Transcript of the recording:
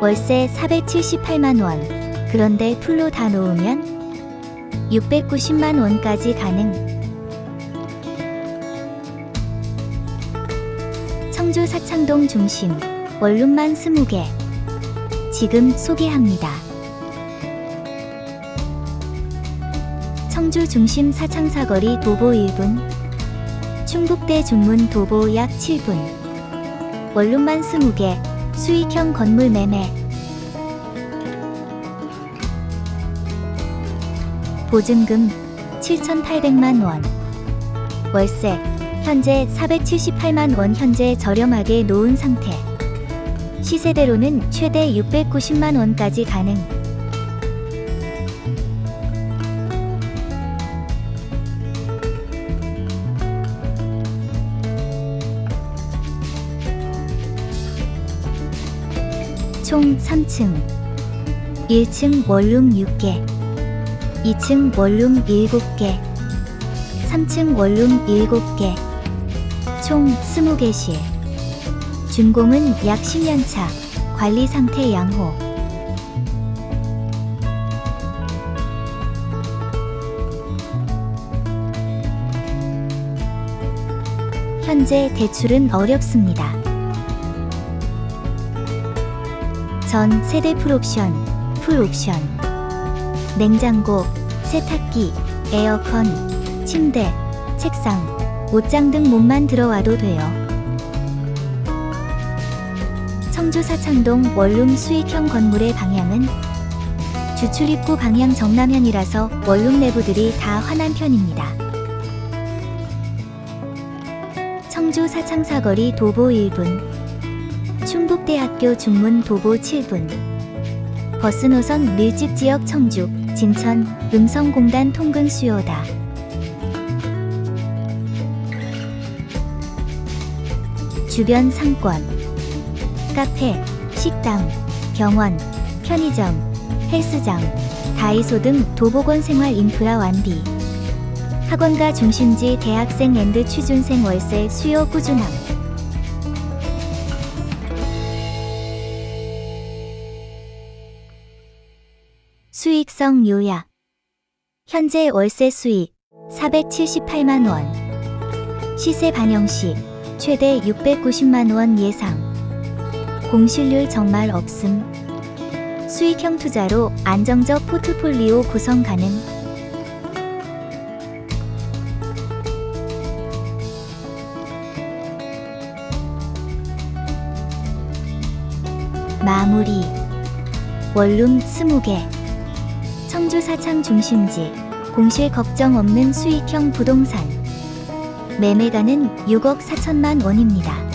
월세 478만 원. 그런데 풀로 다 놓으면 690만 원까지 가능. 청주 사창동 중심 원룸만 20개. 지금 소개합니다. 청주 중심 사창사거리 도보 1분, 충북대 중문 도보 약 7분, 원룸만 20개, 수익형 건물 매매. 보증금 7,800만 원. 월세 현재 478만 원 현재 저렴하게 놓은 상태. 시세대로는 최대 690만 원까지 가능. 총 3층. 1층 원룸 6개. 2층 원룸 7개. 3층 원룸 7개. 총 20개실. 준공은 약 10년차. 관리 상태 양호. 현재 대출은 어렵습니다. 전 세대 풀옵션, 풀옵션. 냉장고, 세탁기, 에어컨, 침대, 책상, 옷장 등 몸만 들어와도 돼요. 청주 사창동 원룸 수익형 건물의 방향은 주출입구 방향 정남현이라서 원룸 내부들이 다 환한 편입니다. 청주 사창사거리 도보 1분, 충북대학교 중문 도보 7분, 버스 노선 밀집 지역 청주, 진천, 음성공단 통근 수요다. 주변 상권, 카페, 식당, 병원, 편의점, 헬스장, 다이소 등 도보건 생활 인프라 완비. 학원가 중심지 대학생 앤드 취준생 월세 수요 꾸준함. 수익성 요약. 현재 월세 수익 478만 원. 시세 반영 시 최대 690만 원 예상. 공실률 정말 없음. 수익형 투자로 안정적 포트폴리오 구성 가능. 마무리. 원룸 20개. 청주 사창 중심지. 공실 걱정 없는 수익형 부동산. 매매가는 6억 4천만 원입니다.